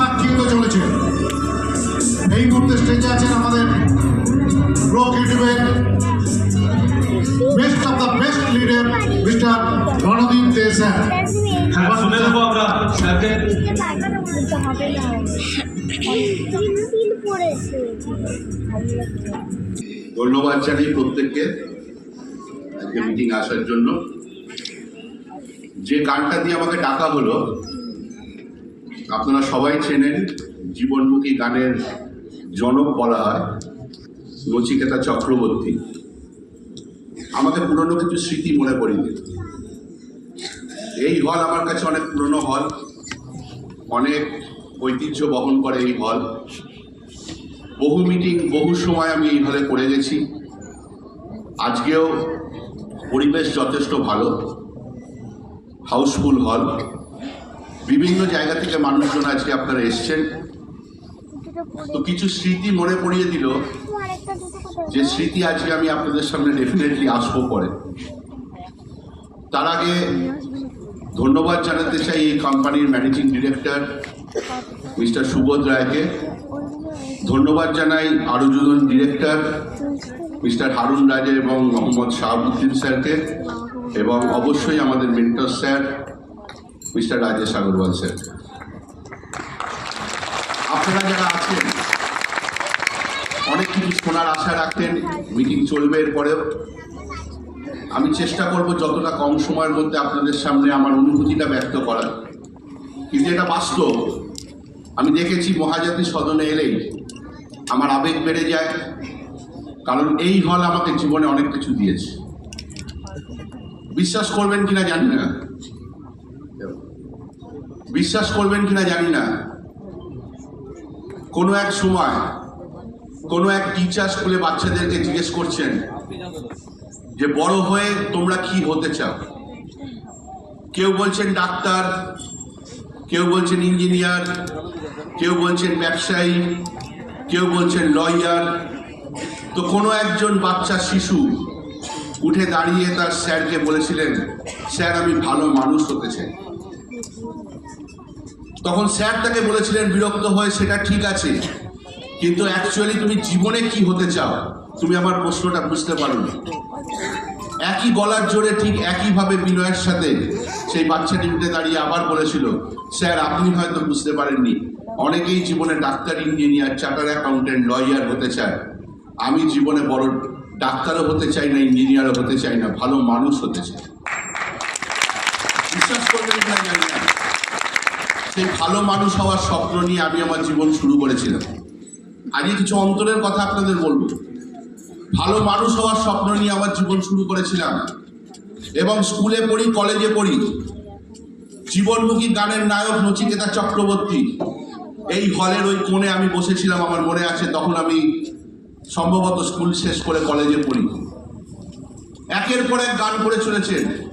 সাক্ষী হতে চলেছে। এই মুহূর্তে স্টেজে আছেন আমাদের pro ক্রিয়েটিভের best of the best leader mister Randeep Dey sir হ্যাঁ শুনে নেব আমরা স্যারকে। হবে না তিন পড়েছে ধন্যবাদ জানাই প্রত্যেককে আজকে মিটিং আসার জন্য। যে গানটা দিয়ে আমাকে ডাকা হলো আপনারা সবাই চেনেন জীবনমুখী গানের জনক বলা হয় নচিকেতা চক্রবর্তী। আমাকে পুরনো কিছু স্মৃতি মনে দিল এই হল আমার কাছে অনেক পুরনো হল। অনেক ঐতিহ্য বহন করে এই হল। বহু মিটিং, বহু সময় আমি এই হলে করে গেছি। আজকেও পরিবেশ যথেষ্ট ভালো। হাউসফুল হল। বিভিন্ন জায়গা থেকে মানুষজন আজকে আপনারা এসছেন। তো কিছু স্মৃতি মনে পড়িয়ে দিল যে স্মৃতি আজকে আমি আপনাদের সামনে ডেফিনেটলি আসব পরে। তার আগে ধন্যবাদ জানাতে চাই এই কোম্পানির ম্যানেজিং ডিরেক্টর মিস্টার সুবোধ রায়কে। ধন্যবাদ জানাই আরও দুজন ডিরেক্টর মিস্টার হারুন রাজে এবং মোহাম্মদ শাহাবুদ্দিন স্যারকে। এবং অবশ্যই আমাদের mentor sir mister Rajesh Agarwal sir আপনারা যারা আছেন, অনেক কিছু শোনার আশা রাখতেন, মিটিং চলবে এরপরেও। আমি চেষ্টা করব যতটা কম সময়ের মধ্যে আপনাদের সামনে আমার অনুভূতিটা ব্যক্ত করার। কিন্তু এটা বাস্তব। আমি দেখেছি মহাজাতি সদনে এলেই আমার আবেগ বেড়ে যায়, কারণ এই হল আমাকে জীবনে অনেক কিছু দিয়েছে। বিশ্বাস করবেন কিনা জানি না। বিশ্বাস করবেন কিনা জানি না। কোনো এক সময় কোনো এক টিচার স্কুলে বাচ্চাদেরকে জিজ্ঞেস করছেন যে, বড় হয়ে তোমরা কি হতে চাও? কেউ বলছেন ডাক্তার, কেউ বলছেন ইঞ্জিনিয়ার কেউ বলছেন ব্যবসায়ী, কেউ বলছেন লয়ার তো কোনো একজন বাচ্চা শিশু উঠে দাঁড়িয়ে তার স্যারকে বলেছিলেন, স্যার, আমি ভালো মানুষ হতে চাই। তখন স্যার তাকে বলেছিলেন, বিরক্ত হয়ে সেটা ঠিক আছে, কিন্তু অ্যাকচুয়ালি তুমি জীবনে কি হতে চাও, তুমি আমার প্রশ্নটা বুঝতে পারোনি। একই গলার জোরে, ঠিক একইভাবে বিনয়ের সাথে সেই বাচ্চাটি উঠে দাঁড়িয়ে আবার বলেছিল, স্যার, আপনি হয়তো বুঝতে পারেননি, অনেকেই জীবনে doctor engineer, charter accountant lawyer হতে চায়। আমি জীবনে বড় ডাক্তারও হতে চাই না, ইঞ্জিনিয়ারও হতে চাই না, ভালো মানুষ হতে চাই। বিশ্বাস করবেন কিনা জানি না সেই ভালো মানুষ হওয়ার স্বপ্ন নিয়ে আমি আমার জীবন শুরু করেছিলাম। আজকে কিছু অন্তরের কথা আপনাদের বলব। ভালো মানুষ হওয়ার স্বপ্ন নিয়ে আমার জীবন শুরু করেছিলাম এবং স্কুলে পড়ি, কলেজে পড়ি। জীবনমুখী গানের নায়ক নচিকেতা চক্রবর্তী। এই হলের ওই কোণে আমি বসেছিলাম, আমার মনে আছে, তখন আমি সম্ভবত স্কুল শেষ করে কলেজে পড়ি। একের পর এক গান করে চলেছেন।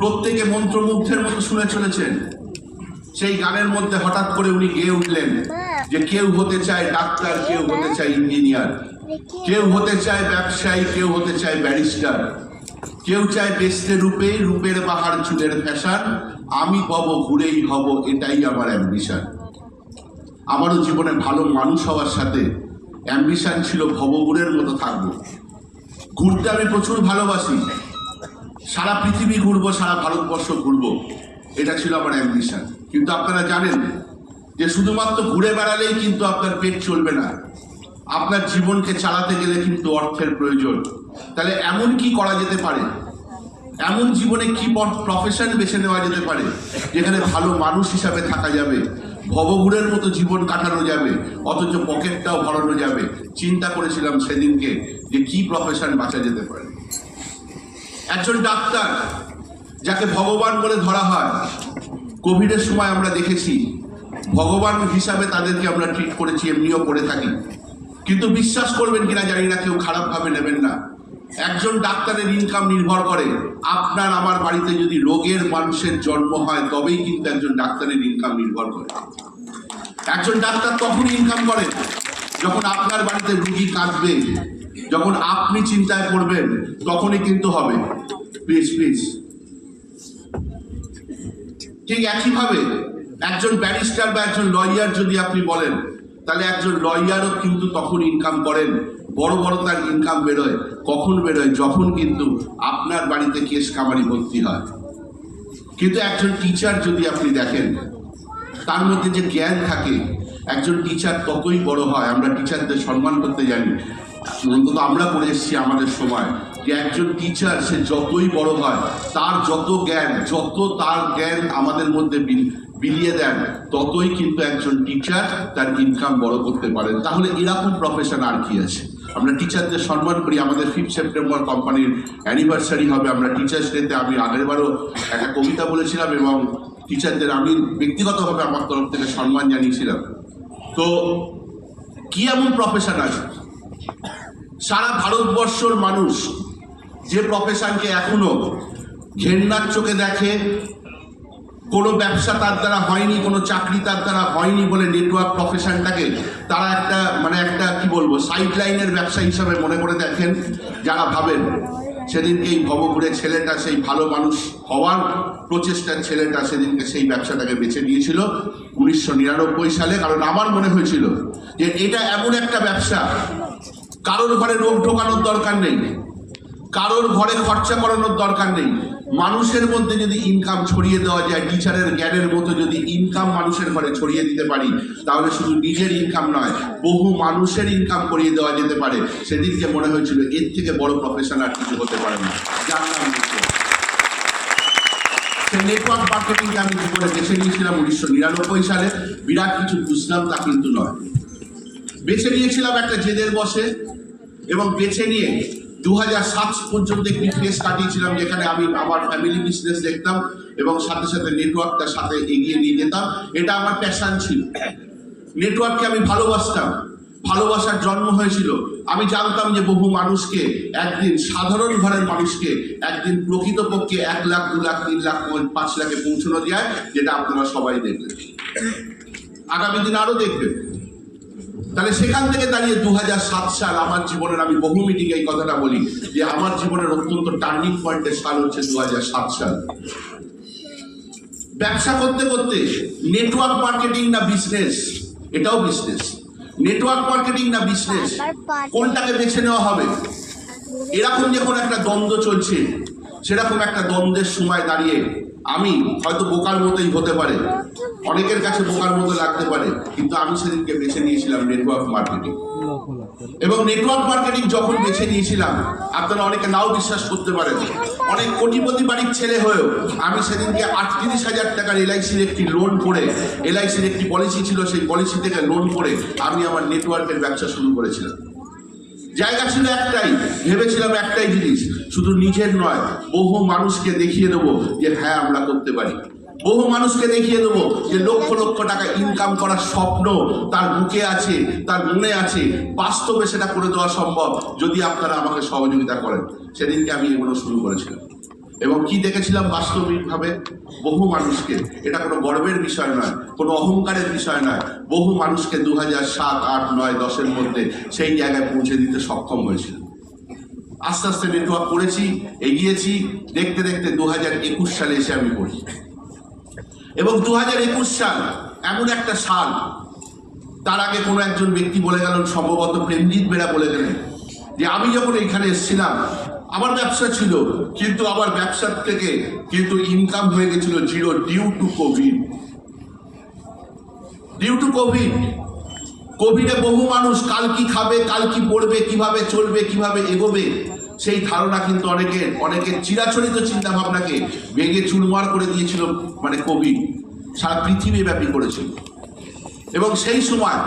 প্রত্যেকে মন্ত্রমুগ্ধের মতো শুনে চলেছেন। সেই গানের মধ্যে হঠাৎ করে উনি গেয়ে উঠলেন যে কেউ হতে চায় ডাক্তার, কেউ হতে চায় ইঞ্জিনিয়ার, কেউ হতে চায় ব্যবসায়ী, কেউ হতে চায় ব্যারিস্টার, কেউ চায় বেসতে রূপে, রূপের বাহার, চুলের ফ্যাশন, আমি হব ঘুরেই হব, এটাই আমার অ্যাম্বিশন আমারও জীবনে ভালো মানুষ হওয়ার সাথে অ্যাম্বিশন ছিল ভবগুরের মতো থাকব। ঘুরতে আমি প্রচুর ভালোবাসি। সারা পৃথিবী ঘুরবো, সারা ভারতবর্ষ ঘুরবো। এটা ছিল আমার অ্যাম্বিশন। কিন্তু আপনারা জানেন যে শুধুমাত্র ঘুরে বেড়ালেই কিন্তু আপনার পেট চলবে না। আপনার জীবনকে চালাতে গেলে কিন্তু অর্থের প্রয়োজন। তাহলে এমন কি করা যেতে পারে? এমন জীবনে কি প্রফেশন বেছে নেওয়া যেতে পারে? যেখানে ভালো মানুষ হিসাবে থাকা যাবে, ভবঘুরের মতো জীবন কাটানো যাবে, অথচ পকেটটাও ভরানো যাবে। চিন্তা করেছিলাম সেদিনকে যে কি প্রফেশন বাঁচা যেতে পারে। একজন ডাক্তার যাকে ভগবান বলে ধরা হয়। কোভিডের সময় আমরা দেখেছি, ভগবান হিসাবে তাদেরকে আমরা ট্রিট করেছি, এমনিও করে থাকি। কিন্তু বিশ্বাস করবেন কিনা জানি না, কেউ খারাপভাবে নেবেন না। একজন ডাক্তারের ইনকাম নির্ভর করে। আপনার আমার বাড়িতে যদি রোগের মানুষের জন্ম হয়, তবেই কিন্তু একজন ডাক্তারের ইনকাম নির্ভর করে। একজন ডাক্তার তখনই ইনকাম করে যখন আপনার বাড়িতে রুগী কাঁদবে। যখন আপনি চিন্তায় পড়বেন, তখনই কিন্তু হবে। প্লিজ প্লিজ ঠিক একইভাবে একজন ব্যারিস্টার বা একজন লয়ার যদি আপনি বলেন, তাহলে একজন লয়ারও কিন্তু তখন ইনকাম করেন। বড় বড় তার ইনকাম বেরোয়, কখন বেরোয়, যখন কিন্তু আপনার বাড়িতে কেস কামারি ভর্তি হয়। কিন্তু একজন টিচার যদি আপনি দেখেন, তার মধ্যে যে জ্ঞান থাকে, একজন টিচার ততই বড় হয়, আমরা টিচারদের সম্মান করতে জানি। অন্তত আমরা পড়ে এসেছি আমাদের সময়। যে একজন টিচার সে যতই বড় হয়, তার যত জ্ঞান, যত তার জ্ঞান আমাদের মধ্যে বিল- বিলিয়ে দেন, ততই কিন্তু একজন টিচার তার ইনকাম বড় করতে পারেন। তাহলে এরকম প্রফেশন আর কি আছে? আমরা টিচারদের সম্মান করি, আমাদের ফিফথ সেপ্টেম্বর কোম্পানির অ্যানিভার্সারি হবে, আমরা টিচার্স ডেতে আমি আগেরবারও একটা কবিতা বলেছিলাম এবং টিচারদের আমি ব্যক্তিগতভাবে আমার তরফ থেকে সম্মান জানিয়েছিলাম। তো কি এমন প্রফেশন আছে? সারা ভারতবর্ষর মানুষ যে প্রফেশনকে এখনও ঘেন্নার চোখে দেখে, কোনো ব্যবসা তার দ্বারা হয়নি, কোনো চাকরি তার দ্বারা হয়নি বলে নেটওয়ার্ক প্রফেশনটাকে তারা একটা মানে একটা কি বলব সাইড লাইনের ব্যবসা হিসাবে মনে করে দেখেন, যারা ভাবেন সেদিনকে এই ভবঘুরে ছেলেটা সেই ভালো মানুষ হওয়ার প্রচেষ্টার ছেলেটা সেদিনকে সেই ব্যবসাটাকে বেছে নিয়েছিল উনিশশো নিরানব্বই সালে। কারণ আমার মনে হয়েছিল যে এটা এমন একটা ব্যবসা কারোর ঘরে রোগ ঢোকানোর দরকার নেই। কারোর ঘরে খরচা করানোর দরকার নেই। মানুষের মধ্যে যদি ইনকাম ছড়িয়ে দেওয়া যায় টিচারের জ্ঞানের মতো যদি ইনকাম মানুষের ঘরে ছড়িয়ে দিতে পারি, তাহলে শুধু নিজের ইনকাম নয়, বহু মানুষের ইনকাম করিয়ে দেওয়া যেতে পারে। সেদিনকে মনে হয়েছিল, এর থেকে বড় প্রফেশন আর কিছু হতে পারে না। যার নেটওয়ার্ক মার্কেটিংকে আমি জীবনে বেছে নিয়েছিলাম উনিশশো নিরানব্বই সালে? বিরাট কিছু বুঝলাম তা কিন্তু নয়। বেছে নিয়েছিলাম একটা জেদের বসে এবং বেছে নিয়ে দু হাজার সাত পর্যন্ত একটি ফেস কাটিয়েছিলাম যেখানে আমি আমার ফ্যামিলি বিজনেস দেখতাম এবং সাথে সাথে নেটওয়ার্কটার সাথে এগিয়ে নিয়ে যেতাম। এটা আমার প্যাশান ছিল। নেটওয়ার্ককে আমি ভালোবাসতাম। ভালোবাসার জন্ম হয়েছিল। আমি জানতাম যে বহু মানুষকে একদিন, সাধারণ ঘরের মানুষকে একদিন প্রকৃতপক্ষে এক লাখ, দু লাখ, তিন লাখ, পাঁচ লাখে পৌঁছানো যায়, যেটা আপনারা সবাই দেখবেন। আগামী দিন আরও দেখবেন। তাহলে সেখান থেকে দাঁড়িয়ে দু সাল আমার জীবনের আমি বহু মিটিংয়ে এই কথাটা বলি যে আমার জীবনের অত্যন্ত টার্নিং পয়েন্টের সাল হচ্ছে দু সাল। ব্যবসা করতে করতে নেটওয়ার্ক মার্কেটিং না বিজনেস এটাও বিজনেস নেটওয়ার্ক মার্কেটিং না বিজনেস কোনটাকে বেছে নেওয়া হবে? এরকম যখন একটা দ্বন্দ্ব চলছে সেরকম একটা দ্বন্দ্বের সময় দাঁড়িয়ে আমি হয়তো বোকার মতোই হতে পারে। অনেকের কাছে বোকার মতো লাগতে পারে, কিন্তু আমি সেদিনকে বেছে নিয়েছিলাম নেটওয়ার্ক মার্কেটিং এবং নেটওয়ার্ক মার্কেটিং যখন বেছে নিয়েছিলাম, আপনারা অনেকে নাও বিশ্বাস করতে পারেন, অনেক কোটিপতি বাড়ির ছেলে হয়েও আমি সেদিনকে আটত্রিশ হাজার টাকার এলআইসির একটি লোন করে, এলআইসির একটি পলিসি ছিল, সেই পলিসি থেকে লোন করে আমি আমার নেটওয়ার্কের ব্যবসা শুরু করেছিলাম। জায়গা ছিল একটাই, ভেবেছিলাম একটাই জিনিস শুধু নিজের নয়, বহু মানুষকে দেখিয়ে দেবো যে হ্যাঁ আমরা করতে পারি। বহু মানুষকে দেখিয়ে দেবো যে লক্ষ লক্ষ টাকা ইনকাম করার স্বপ্ন তার বুকে আছে, তার মনে আছে। বাস্তবে সেটা করে দেওয়া সম্ভব যদি আপনারা আমাকে সহযোগিতা করেন। সেদিনকে আমি এগুলো শুরু করেছিলাম। এবং কি দেখেছিলাম বাস্তবিকভাবে? বহু মানুষকে। এটা কোনো গর্বের বিষয় নয়, কোনো অহংকারের বিষয় নয়। বহু মানুষকে দু হাজার সাত, আট, নয়, দশের মধ্যে সেই জায়গায় পৌঁছে দিতে সক্ষম হয়েছিল আস্তে আস্তে নেটওয়ার্ক করেছি, এগিয়েছি, দেখতে দেখতে দু হাজার একুশ সালে এসে আমি পড়ি। এবং দু হাজার একুশ সাল এমন একটা সাল, তার আগে কোনো একজন ব্যক্তি বলে গেলেন, সম্ভবত প্রেমজিৎ বেড়া বলে গেলেন, যে আমি যখন এখানে এসেছিলাম, আমার ব্যবসা ছিল, কিন্তু আমার ব্যবসার থেকে কিন্তু ইনকাম হয়ে গেছিল zero due to covid due to covid কোভিডে বহু মানুষ কাল কি খাবে, কাল কি পড়বে, কীভাবে চলবে, কীভাবে এগোবে, সেই ধারণা কিন্তু অনেকের অনেকের চিরাচরিত চিন্তা ভাবনাকে ভেঙে চুরমার করে দিয়েছিল মানে কোভিড। সারা পৃথিবী ব্যাপী করেছিল এবং সেই সময়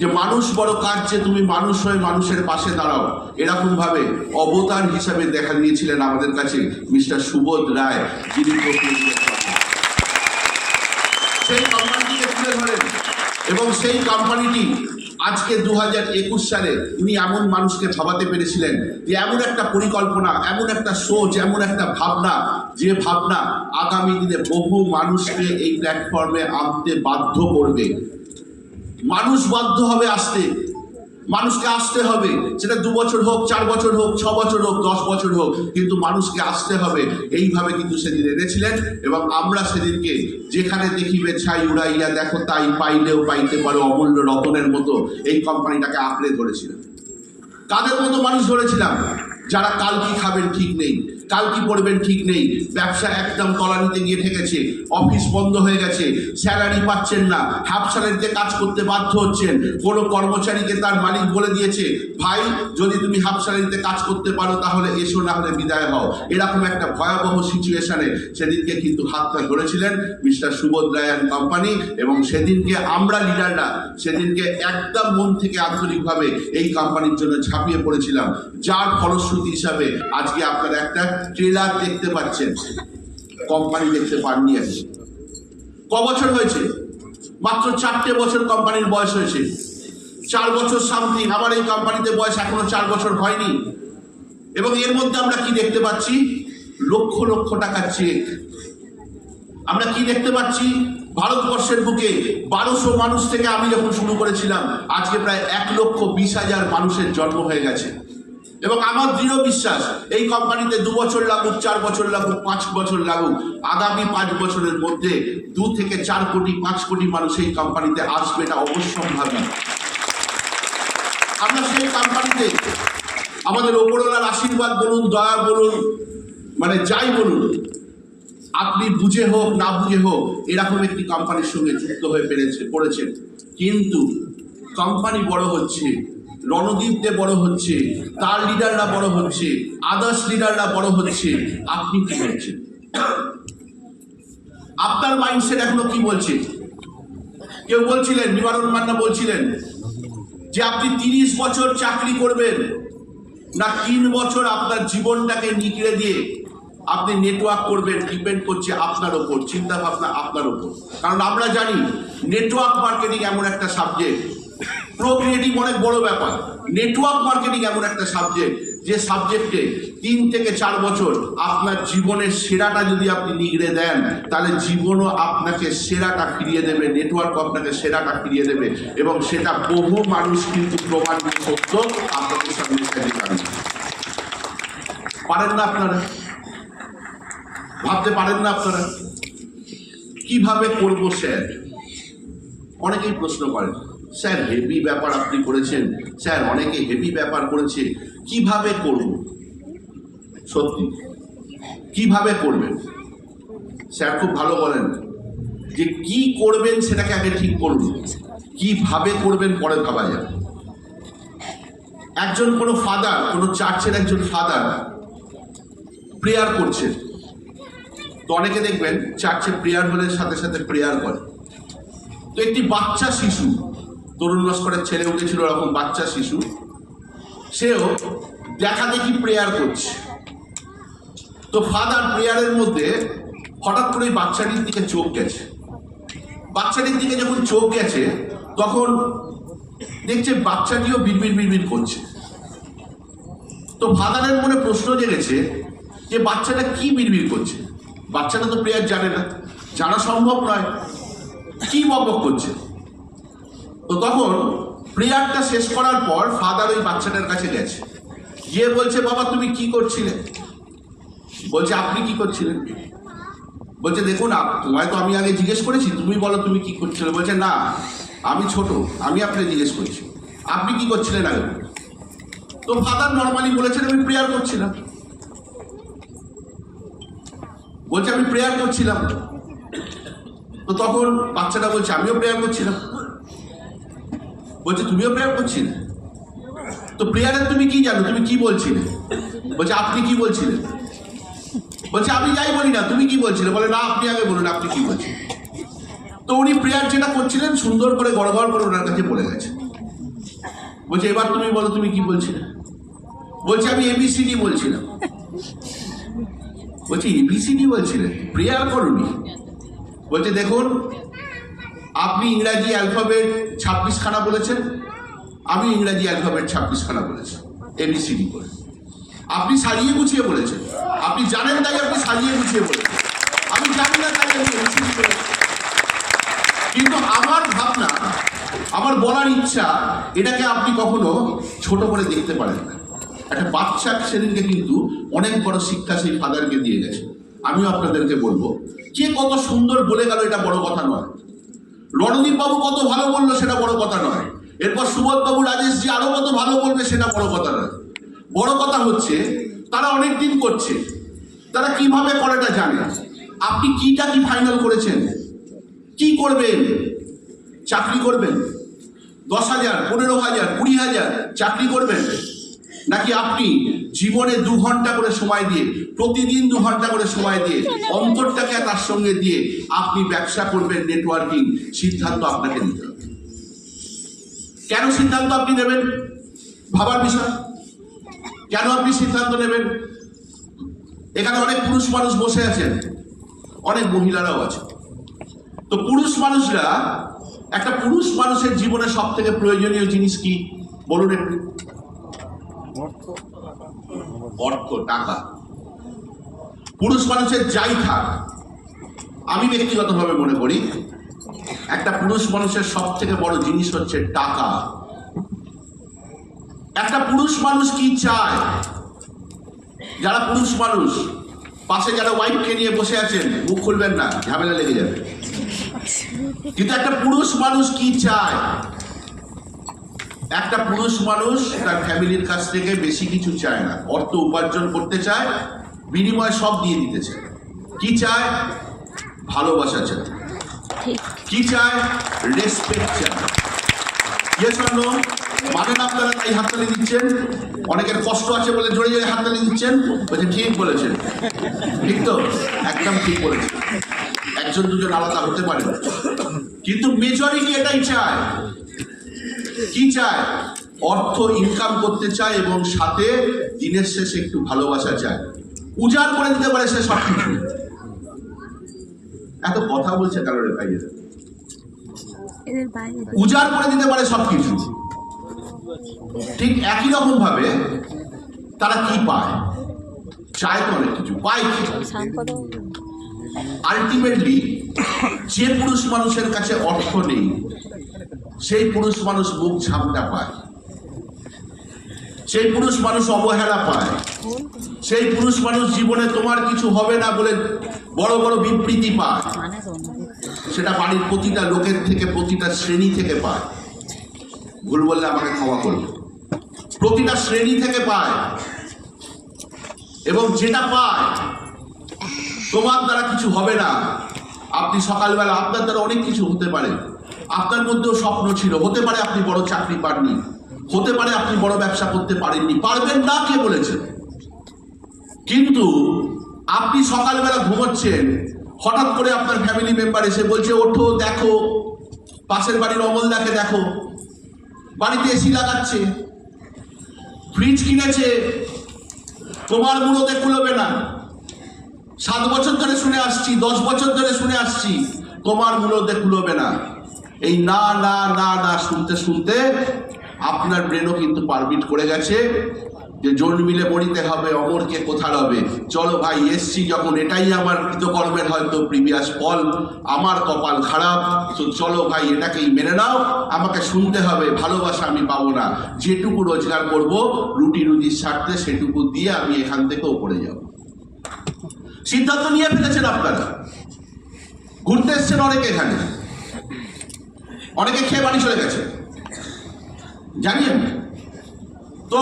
যে মানুষ বড় কাজ যে তুমি মানুষ হয়ে মানুষের পাশে দাঁড়াও, এরকমভাবে অবতার হিসাবে দেখা দিয়েছিলেন আমাদের কাছে মিস্টার সুবোধ রায়, যিনি সেই কোম্পানিটিকে তুলে ধরেন। এবং সেই কোম্পানিটি আজকে দু হাজার একুশ সালে উনি এমন মানুষকে ভাবাতে পেরেছিলেন যে এমন একটা পরিকল্পনা, এমন একটা সোচ, এমন একটা ভাবনা, যে ভাবনা আগামী দিনে বহু মানুষকে এই প্ল্যাটফর্মে আনতে বাধ্য করবে। মানুষ বাধ্য হবে আসতে। মানুষকে আসতে হবে। সেটা দু বছর হোক, চার বছর হোক, ছ বছর হোক, দশ বছর হোক, কিন্তু মানুষকে আসতে হবে। এইভাবে কিন্তু সেদিন এনেছিলেন এবং আমরা সেদিনকে যেখানে দেখিবে ছাই উড়াইয়া, দেখো তাই, পাইলেও পাইতে পারো অমূল্য রতনের মতো এই কোম্পানিটাকে আঁকড়ে ধরেছিলাম। কাদের মতো মানুষ ধরেছিলাম? যারা কাল কি খাবেন ঠিক নেই। কাল কি পড়বেন ঠিক নেই। ব্যবসা একদম তলানিতে গিয়ে ঠেকেছে। অফিস বন্ধ হয়ে গেছে। স্যালারি পাচ্ছেন না। হাফ স্যালারিতে কাজ করতে বাধ্য হচ্ছেন। কোনো কর্মচারীকে তার মালিক বলে দিয়েছে, ভাই, যদি তুমি হাফ স্যালারিতে কাজ করতে পারো, তাহলে এসো না হলে বিদায় হও। এরকম একটা ভয়াবহ সিচুয়েশনে সেদিনকে কিন্তু হাতটা ধরেছিলেন মিস্টার সুবোধ রায় কোম্পানি এবং সেদিনকে আমরা লিডাররা সেদিনকে একদম মন থেকে আন্তরিকভাবে এই কোম্পানির জন্য ঝাঁপিয়ে পড়েছিলাম। যার ফলশ্রুতি হিসাবে আজকে আপনারা একটা ট্রেলার দেখতে পাচ্ছেন কোম্পানি দেখতে পাননি আজকে। ক বছর হয়েছে? মাত্র চারটে বছর কোম্পানির বয়স হয়েছে। চার বছর সামথিং আমার এই কোম্পানিতে বয়স এখনও চার বছর হয়নি। এবং এর মধ্যে আমরা কি দেখতে পাচ্ছি? লক্ষ লক্ষ টাকার চেক আমরা কি দেখতে পাচ্ছি? ভারতবর্ষের বুকে বারোশো মানুষ থেকে আমি যখন শুরু করেছিলাম, আজকে প্রায় এক লক্ষ বিশ হাজার মানুষের জন্ম হয়ে গেছে। এবং আমার দৃঢ় বিশ্বাস, এই কোম্পানিতে দু বছর লাগুক, চার বছর লাগুক, পাঁচ বছর লাগুক, আগামী পাঁচ বছরের মধ্যে দু থেকে চার কোটি, পাঁচ কোটি মানুষ এই কোম্পানিতে আসবে এটা অবশ্যম্ভাবী। আমরা সেই কোম্পানিতে আমাদের ওপরওয়ালার আশীর্বাদ বলুন, দয়া বলুন মানে যাই বলুন, আপনি বুঝে হোক, না বুঝে হোক, এরকম একটি কোম্পানির সঙ্গে যুক্ত হয়ে পেরেছে, পড়েছেন। কিন্তু কোম্পানি বড় হচ্ছে রণদীপ দে বড় হচ্ছে, তার লিডাররা বড় হচ্ছে আদার্স লিডাররা বড় হচ্ছে, আপনি কি বলছেন? আপনার মাইন্ডসেট এখনও কি বলছে? কেউ বলছিলেন, নিবারণ মান্না বলছিলেন, যে আপনি তিরিশ বছর চাকরি করবেন, না তিন বছর আপনার জীবনটাকে নিকড়ে দিয়ে আপনি নেটওয়ার্ক করবেন ডিপেন্ড করছে আপনার ওপর চিন্তা ভাবনা আপনার ওপর। কারণ আমরা জানি নেটওয়ার্ক মার্কেটিং এমন একটা সাবজেক্ট প্রোক্রিয়েটিভ অনেক বড় ব্যাপার। নেটওয়ার্ক মার্কেটিং এমন একটা সাবজেক্ট যে সাবজেক্টে তিন থেকে চার বছর আপনার জীবনের সেরাটা যদি আপনি নিগড়ে দেন, তাহলে জীবনও আপনাকে সেরাটা ফিরিয়ে দেবে নেটওয়ার্ক আপনাকে সেরাটা ফিরিয়ে দেবে, এবং সেটা বহু মানুষ কিন্তু প্রমাণ সত্য, আপনাদের সামনে পারেন না আপনারা? ভাবতে পারেন না আপনারা? কীভাবে করব স্যার? অনেকেই প্রশ্ন করেন। স্যার হেভি ব্যাপার আপনি করেছেন। স্যার, অনেকে হেভি ব্যাপার করেছে। কীভাবে করব? সত্যি। কীভাবে করবেন? স্যার, খুব ভালো বলেন। যে কি করবেন সেটাকে আগে ঠিক করুন। কীভাবে করবেন পরে ভাবা যাবে। একজন কোনো ফাদার কোনো চার্চের একজন ফাদার প্রেয়ার করছেন তো অনেকে দেখবেন চার্চে প্রেয়ার হলে সাথে সাথে প্রেয়ার করে। তো একটি বাচ্চা শিশু তরুণ লস্করের ছেলে উঠেছিল এরকম বাচ্চা শিশু। সেও দেখা দেখি প্রেয়ার করছে। তো ফাদার প্রেয়ারের মধ্যে হঠাৎ করে বাচ্চাটির দিকে চোখ গেছে। বাচ্চাটির দিকে যখন চোখ গেছে, তখন দেখছে বাচ্চাটিও বিড়বিড় বিড়বিড় করছে। তো ফাদারের মনে প্রশ্ন জেগেছে যে বাচ্চাটা কি বিড়বিড় করছে? বাচ্চাটা তো প্রেয়ার জানে না। জানা সম্ভব নয়। কি বকবক করছে? তো তখন প্রেয়ারটা শেষ করার পর ফাদার ওই বাচ্চাটার কাছে গেছে। গিয়ে বলছে, বাবা, তুমি কি করছিলে? বলছে, আপনি কি করছিলেন? বলছে, দেখুন তোমায় তো আমি আগে জিজ্ঞেস করেছি, তুমি বলো তুমি কি করছিলে? বলছে, না, আমি ছোট, আমি আপনাকে জিজ্ঞেস করছি, আপনি কি করছিলেন আগে? তো ফাদার নর্মালি বলেছেন, আমি প্রেয়ার করছিলাম। বলছে, আমি প্রেয়ার করছিলাম। তো তখন বাচ্চাটা বলছে, আমিও প্রেয়ার করছিলাম। বলছে, তুমিও প্রেয়ার করছিলে? তো প্রেয়ারে তুমি কি জানো? তুমি কি বলছিলে? বলছে, আপনি কি বলছিলেন? বলছে, আমি যাই বলি না, তুমি কি বলছিলে? বলে, না, আপনি আগে বলুন, আপনি কি বলছেন তো উনি প্রেয়ার যেটা করছিলেন, সুন্দর করে গড়গড় করে ওনার কাছে বলে গেছে। বলছে, এবার তুমি বলো, তুমি কি বলছিলে? বলছে, আমি এবিসিডি বলছিলাম। বলছি এবিসিডি বলছিলেন প্রেয়ার করুনি? বলছে, দেখুন আপনি ইংরাজি অ্যালফাবেট ছাব্বিশ খানা বলেছেন? আমি ইংরাজি অ্যালফাবেট ছাব্বিশ খানা বলেছি এবিসিডি করে। আপনি সাজিয়ে গুছিয়ে বলেছেন। আপনি জানেন তাই আপনি সাজিয়ে গুছিয়ে বলেছেন। আমি জানি না তাই আমি বলেছি। কিন্তু আমার ভাবনা, আমার বলার ইচ্ছা, এটাকে আপনি কখনো ছোট করে দেখতে পারেন না। একটা বাচ্চা সেদিনকে কিন্তু অনেক বড় শিক্ষা সেই ফাদারকে দিয়ে গেছে। আমিও আপনাদেরকে বলব কে কত সুন্দর বলে গেল এটা বড় কথা নয়। রণদীপ বাবু কত ভালো বলল সেটা বড় কথা নয়। এরপর সুবোধ বাবু রাজেশজি আরও কত ভালো বলবে সেটা বড় কথা নয়। বড় কথা হচ্ছে, তারা অনেক দিন করছে। তারা কীভাবে করাটা জানে? আপনি কিটা কি ফাইনাল করেছেন? কি করবেন? চাকরি করবেন? দশ হাজার, পনেরো হাজার, কুড়ি হাজার চাকরি করবেন? নাকি আপনি জীবনে দু ঘণ্টা করে সময় দিয়ে, প্রতিদিন দু ঘণ্টা করে সময় দিয়ে, অন্তরটাকে তার সঙ্গে দিয়ে আপনি ব্যবসা করবেন নেটওয়ার্কিং সিদ্ধান্ত আপনাকে নিতে হবে। কেন সিদ্ধান্ত আপনি নেবেন? ভাবার বিষয়। কেন আপনি সিদ্ধান্ত নেবেন? এখানে অনেক পুরুষ মানুষ বসে আছেন, অনেক মহিলারাও আছে তো পুরুষ মানুষরা, একটা পুরুষ মানুষের জীবনে সব থেকে প্রয়োজনীয় জিনিস কি? বলুন একটু। অর্থ টাকা। পুরুষ মানুষের যাই থাক, আমি ব্যক্তিগতভাবে মনে করি, একটা পুরুষ মানুষের সব থেকে বড় জিনিস হচ্ছে টাকা। একটা পুরুষ মানুষ কি চায়? যারা পুরুষ মানুষ, পাশে যারা ওয়াইফকে নিয়ে বসে আছেন, মুখ খুলবেন না, ঝামেলা লেগে যাবে। কিন্তু একটা পুরুষ মানুষ কি চায়? একটা পুরুষ মানুষ তার ফ্যামিলির কাছ থেকে বেশি কিছু চায় না। অর্থ উপার্জন করতে চায় বিনিময়ে সব দিয়ে দিতে চায়। কি চায়? ভালোবাসা চায়। কি চায়? রেসপেক্ট চায়। নো মানেন আপনারা তাই হাততালি দিচ্ছেন? অনেকের কষ্ট আছে বলে জোরে জোরে হাততালি দিচ্ছেন? বলছে ঠিক বলেছেন। ঠিক তো? একদম ঠিক বলেছেন। একজন দুজন আলাদা হতে পারে। কিন্তু মেজরিটি এটাই চায়। কি চায়? অর্থ ইনকাম করতে চায় এবং সাথে দিনের শেষে একটু ভালোবাসা চায়। উজাড় করে দিতে পারে সে সব কিছু। এত কথা বলছে কারোর ভাইয়েরা উজাড় করে দিতে পারে সবকিছু ঠিক একই রকম ভাবে তারা কি পায়? চায় তো অনেক কিছু পায় কি? আলটিমেটলি যে পুরুষ মানুষের কাছে অর্থ নেই সেই পুরুষ মানুষ মুখ ঝামটা পায়। সেই পুরুষ মানুষ অবহেলা পায়। সেই পুরুষ মানুষ জীবনে তোমার কিছু হবে না বলে বড় বড় বিবৃতি পায়। সেটা বাড়ির প্রতিটা লোকের থেকে, প্রতিটা শ্রেণি থেকে পায়। ভুল বললে আমাকে ক্ষমা করবে। প্রতিটা শ্রেণি থেকে পায়। এবং যেটা পায়, তোমার দ্বারা কিছু হবে না। আপনি সকালবেলা, আপনার দ্বারা অনেক কিছু হতে পারে। আপনার মধ্যেও স্বপ্ন ছিল। হতে পারে আপনি বড় চাকরি পাননি। হতে পারে আপনি বড় ব্যবসা করতে পারেননি। পারবেন না কে বলেছেন কিন্তু আপনি সকালবেলা ঘুমোচ্ছেন, হঠাৎ করে আপনার ফ্যামিলি মেম্বার এসে বলছে, ওঠো, দেখো, পাশের বাড়ির অমল দেখে। বাড়িতে এসি লাগাচ্ছে ফ্রিজ কিনেছে, তোমার মুড়োতে কুলোবে না। সাত বছর ধরে শুনে আসছি, দশ বছর ধরে শুনে আসছি, তোমার মূলতে কুলোবে না। এই না না না না শুনতে শুনতে আপনার ব্রেনও কিন্তু পারমিট করে গেছে যে জন্মিলে মরিতে হবে, অমরকে কোথা হবে চলো ভাই, এসছি যখন, এটাই আমার কৃতকর্মের হয়তো প্রিভিয়াস ফল। আমার কপাল খারাপ, তো চলো ভাই, এটাকেই মেনে নাও। আমাকে শুনতে হবে, ভালোবাসা আমি পাবো না। যেটুকু রোজগার করব, রুটি রুজির স্বার্থে সেটুকু দিয়ে আমি এখান থেকে ওপরে যাব। সিদ্ধান্ত নিয়ে ফেলেছেন আপনারা। ঘুরতে এসছেন অনেকে এখানে। অনেকে খেয়ে বাড়ি চলে গেছে। জানি তো,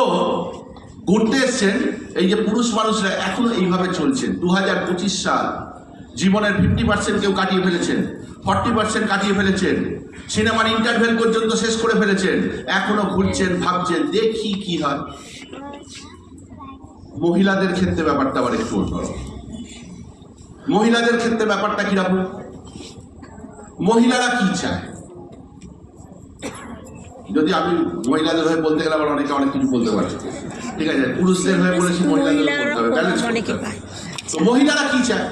ঘুরতে এসছেন, এই যে পুরুষ মানুষরা এখনও এইভাবে চলছেন। দু হাজার পঁচিশ সাল, জীবনের ফিফটি পার্সেন্ট কেউ কাটিয়ে ফেলেছেন ফর্টি পার্সেন্ট কাটিয়ে ফেলেছেন, সিনেমার ইন্টারভেল পর্যন্ত শেষ করে ফেলেছেন, এখনও ঘুরছেন, ভাবছেন, দেখি কি হয়। মহিলাদের ক্ষেত্রে ব্যাপারটা আবার একটু অন্যরকম। মহিলাদের ক্ষেত্রে ব্যাপারটা কীরকম? মহিলারা কি চায়? যদি আমি মহিলাদের হয়ে বলতে গেলে আবার অনেকে অনেক কিছু বলতে পারে। ঠিক আছে? পুরুষদের হয়ে বলেছি মহিলাদের বলতে হবে। ব্যালেন্স করতে হবে। তো মহিলারা কি চায়?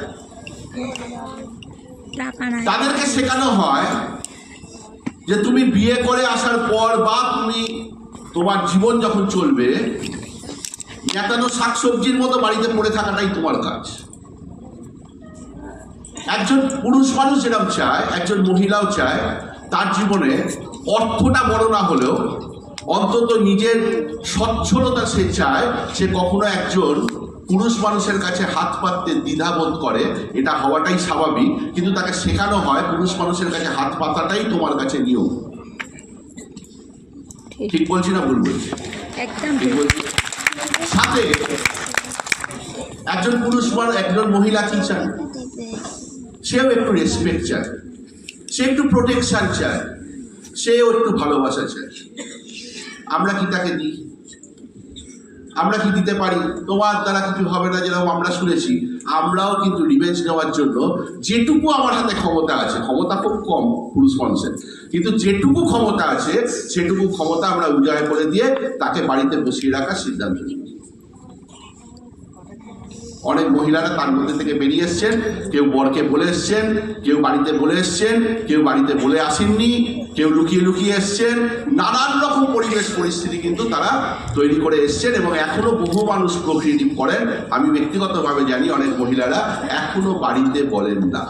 তাদেরকে শেখানো হয় যে তুমি বিয়ে করে আসার পর বা তুমি তোমার জীবন যখন চলবে নেতানো শাকসবজির মতো বাড়িতে পড়ে থাকাটাই তোমার কাজ। একজন পুরুষ মানুষ যেরকম চায় একজন মহিলাও চায় তার জীবনে অর্থটা বড় না হলেও অন্তত নিজের সচ্ছলতা সে চায় সে কখনো একজন পুরুষ মানুষের কাছে হাত পাততে দ্বিধাবোধ করে এটা হওয়াটাই স্বাভাবিক কিন্তু তাকে শেখানো হয় পুরুষ মানুষের কাছে হাত পাতাটাই তোমার কাছে নিয়ম। ঠিক বলছি না ভুল বলছি? একদম ঠিক ঠিক। বলছি? সাথে একজন পুরুষ মানুষ একজন মহিলা কি চায়? সেও একটু রেসপেক্ট চায় সে একটু প্রোটেকশন চায়। সেও একটু ভালোবাসা চায়। আমরা কি তাকে দিই? আমরা কি দিতে পারি? তোমার দ্বারা কিছু হবে না যেরকম আমরা শুনেছি। আমরাও কিন্তু রিভেঞ্জ নেওয়ার জন্য যেটুকু আমার হাতে ক্ষমতা আছে, ক্ষমতা খুব কম পুরুষ মানুষের, কিন্তু যেটুকু ক্ষমতা আছে, সেটুকু ক্ষমতা আমরা উজায় করে দিয়ে তাকে বাড়িতে বসিয়ে রাখার সিদ্ধান্ত নিই। অনেক মহিলারা তার মধ্যে থেকে বেরিয়ে এসছেন, কেউ বরকে বলে এসছেন, কেউ বাড়িতে বলে এসছেন, কেউ বাড়িতে বলে আসেননি কেউ লুকিয়ে লুকিয়ে এসছেন, নানান রকম পরিবেশ, পরিস্থিতি কিন্তু তারা তৈরি করে এসছেন এবং এখনও বহু মানুষ প্রক্রিয়েটিভ করেন। আমি ব্যক্তিগতভাবে জানি অনেক মহিলারা এখনও বাড়িতে বলেন না।